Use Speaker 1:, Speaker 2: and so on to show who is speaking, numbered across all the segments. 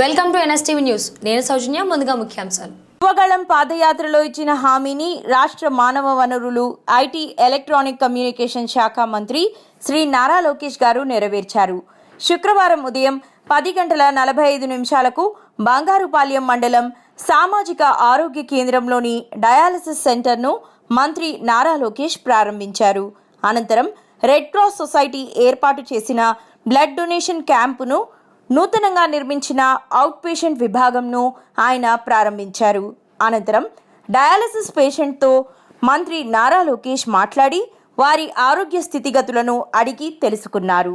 Speaker 1: Welcome to NSTV news. నేను సౌజన్య ముందుగా ముఖ్యాంశాలు.
Speaker 2: యువగళం పాదయాత్రలో ఇచ్చిన హామీని రాష్ట్ర మానవ వనరులు ఐటీ ఎలక్ట్రానిక్ కమ్యూనికేషన్ శాఖ మంత్రి శ్రీ నారా లోకేష్ గారు నెరవేర్చారు. శుక్రవారం ఉదయం పది గంటల నలభై ఐదు నిమిషాలకు బంగారుపాలెం మండలం సామాజిక ఆరోగ్య కేంద్రంలోని డయాలసిస్ సెంటర్ను మంత్రి నారా లోకేష్ ప్రారంభించారు. అనంతరం రెడ్ క్రాస్ సొసైటీ ఏర్పాటు చేసిన బ్లడ్ డొనేషన్ క్యాంపును నూతనంగా నిర్మించిన అవుట్ పేషెంట్ విభాగంను ఆయన ప్రారంభించారు. అనంతరం డయాలసిస్ పేషెంట్తో మంత్రి నారా లోకేష్ మాట్లాడి వారి ఆరోగ్య స్థితిగతులను అడిగి తెలుసుకున్నారు.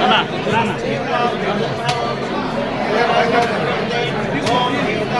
Speaker 3: Ana,
Speaker 4: Ana.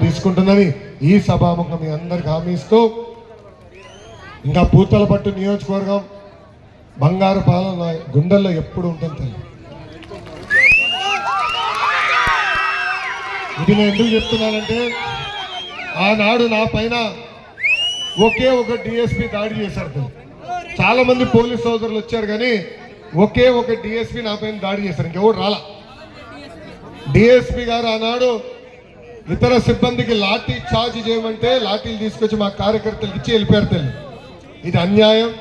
Speaker 4: తీసుకుంటుందని ఈ సభాముఖం మీ అందరికి హామీ ఇస్తూ ఇంకా పూతల పట్టు నియోజకవర్గం బంగారు పాలన గుండెల్లో ఎప్పుడు ఉంటుంది తల్లి ఇది నేను ఎందుకు చెప్తున్నానంటే ఆనాడు నా పైన ఒకే ఒక డిఎస్పి దాడి చేశారు చాలా మంది పోలీస్ సోదరులు వచ్చారు కానీ ఒకే ఒక డిఎస్పి నా పైన దాడి చేశారు. ఇంకెవరు రాలా? డిఎస్పి గారు ఆనాడు ఇతర సిబ్బందికి లాఠీ చార్జ్ చేయమంటే లాఠీలు తీసుకొచ్చి మా కార్యకర్తలకు ఇచ్చి వెళ్ళిపోయారు తల్లి. ఇది అన్యాయం.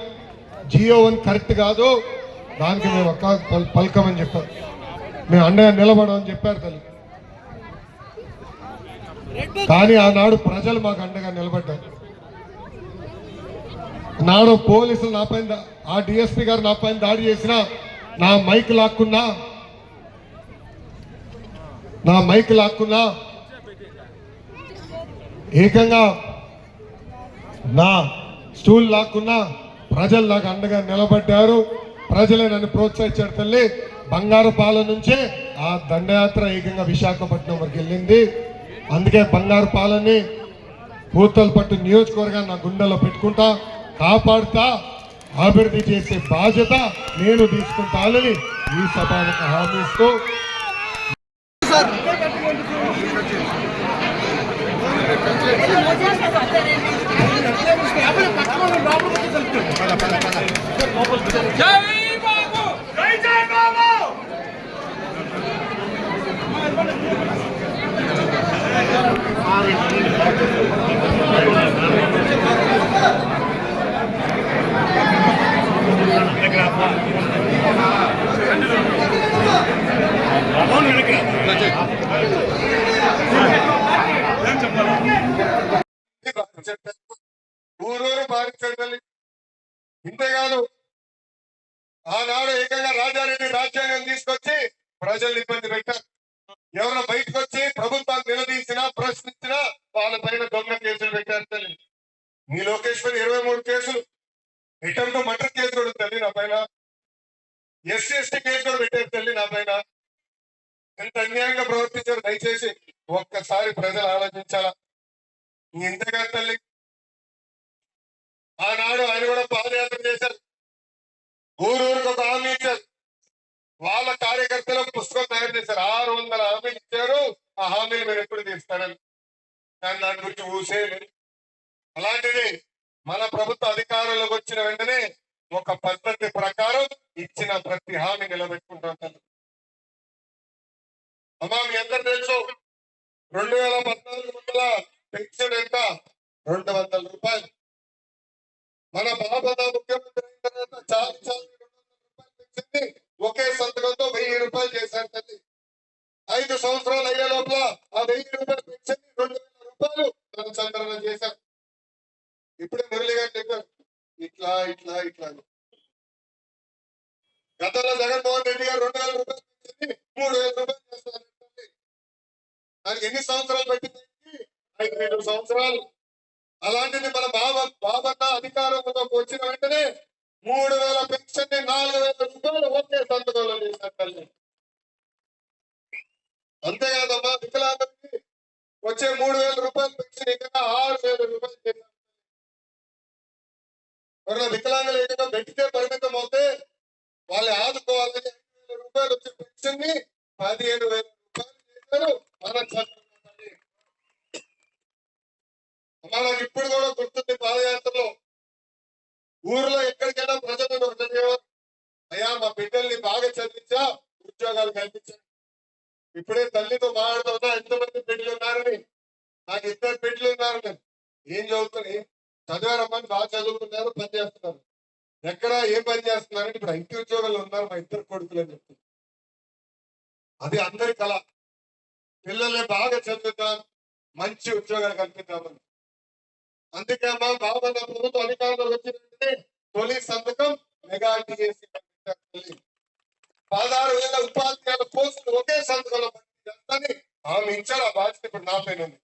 Speaker 4: జియో వన్ కరెక్ట్ కాదు. దానికి మేము ఒక్క పలకమని చెప్పారు. మేము అండగా నిలబడమని చెప్పారు తల్లి. కానీ ఆనాడు ప్రజలు మాకు అండగా నిలబడ్డారు. నాడు పోలీసులు నా పైన ఆ డిఎస్పి గారు నా పైన దాడి చేసిన నా మైక్ లాక్కున్నా నా మైక్ లాక్కున్నా ఏకంగా నా స్టూల్ లాక్కున్నా ప్రజలు నాకు అండగా నిలబడ్డారు. ప్రజలే నన్ను ప్రోత్సహించారు తల్లి. బంగారు పాల నుంచే ఆ దండయాత్ర ఏకంగా విశాఖపట్నం వరకు వెళ్ళింది. అందుకే బంగారు పాలని పూతల పట్టు నియోజకవర్గాన్ని నా గుండెలో పెట్టుకుంటా కాపాడుతా అభివృద్ధి చేసే బాధ్యత నేను తీసుకుంటానని ఈ సభకు హామీ ఇస్తూ
Speaker 5: జై బాబు జై జై బాబు
Speaker 4: ఊరూరు బాధించడం ఇంతేకాదు ఆనాడు ఏకంగా రాజారెడ్డి రాజ్యాంగం తీసుకొచ్చి ప్రజల్ని ఇబ్బంది పెట్టారు. ఎవరైనా బయటకు వచ్చి ప్రభుత్వాన్ని నిలదీసినా ప్రశ్నించినా వాళ్ళ పైన దొంగ కేసులు పెట్టారు తల్లి. మీ లోకేష్ పైన ఇరవై మూడు కేసులు. అటెంప్ట్ మర్డర్ కేసు కూడా తల్లి నా పైన. ఎస్సీ ఎస్టీ కేసు కూడా పెట్టారు తల్లి నా పైన. ఎంత అన్యాయంగా ప్రవర్తించారు దయచేసి ఒక్కసారి ప్రజలు ఆలోచించాలా? ఇంతగా తల్లి. ఆనాడు ఆయన కూడా పాదయాత్ర చేశారు ఊరూరికి ఒక హామీ ఇచ్చారు వాళ్ళ కార్యకర్తలు పుస్తకం సార్ ఆరు వందల హామీలు ఇచ్చారు. ఆ హామీలు మీరు ఎప్పుడు తీస్తారని. కానీ దాని గురించి ఊసేది అలాంటిది మన ప్రభుత్వ అధికారంలోకి వచ్చిన వెంటనే ఒక పద్ధతి ప్రకారం ఇచ్చిన ప్రతి హామీ నిలబెట్టుకుంటాం అమ్మా మీ అందరు తెలుసు రెండు వేల పద్నాలుగు వందల పెన్షన్ ఎంత? రెండు వందల రూపాయలు. మన బాబా ముఖ్యమంత్రి అయిన తర్వాత చాలు చాలు ఇట్లా ఇట్లా ఇట్లా గతంలో జగన్మోహన్ రెడ్డి గారు రెండు వేల రూపాయలు మూడు వేల రూపాయలు చేస్తారు దానికి ఎన్ని సంవత్సరాలు పెట్టింది? ఐదు ఐదు సంవత్సరాలు. అలాంటిది మన బాబా బాబన్న అధికారంలోకి వచ్చిన వెంటనే మూడు వేల పెన్షన్ నాలుగు వేల ఎవరైనా వికలాంగులు ఏదైనా పెట్టితే పరిమితం అవుతే వాళ్ళు ఆదుకోవాలని రూపాయలు వచ్చి పెన్షన్ని పదిహేను వేల రూపాయలు చేశారు. మన ఇప్పుడు కూడా గుర్తుంది పాదయాత్రలో. ఊర్లో ఎక్కడికైనా ప్రజలను ఒకటి అయ్యా మా బిడ్డల్ని బాగా చదివించా ఉద్యోగాలు కల్పించా. ఇప్పుడే తల్లితో మాట్లాడుతున్నా ఎంతమంది బిడ్డలు ఉన్నారని. నాకు ఇద్దరు బిడ్డలు ఉన్నారని. ఏం చదువుతారు? చదివారమ్మని బాగా చదువుకున్నారు పని చేస్తున్నారు. ఎక్కడ ఏం పని చేస్తున్నారు ఇప్పుడు ఇంటి ఉద్యోగాలు ఉన్నారు మా ఇద్దరు కొడుకులు అని చెప్తున్నారు అది అందరి కళ. పిల్లల్ని బాగా చదువుతాం మంచి ఉద్యోగాలు కల్పిద్దామని. అందుకే మా బాబా ప్రభుత్వం అధికారంలో వచ్చినట్టే తొలి సంతకం మెగా డిఎస్సి పదహారు వేల ఉపాధ్యాయుల పోస్టులు ఒకే సంతకంలో భర్తీ చేస్తానని ఆమె ఇచ్చారు ఆ బాధ్యత ఇప్పుడు నా పైన ఉంది.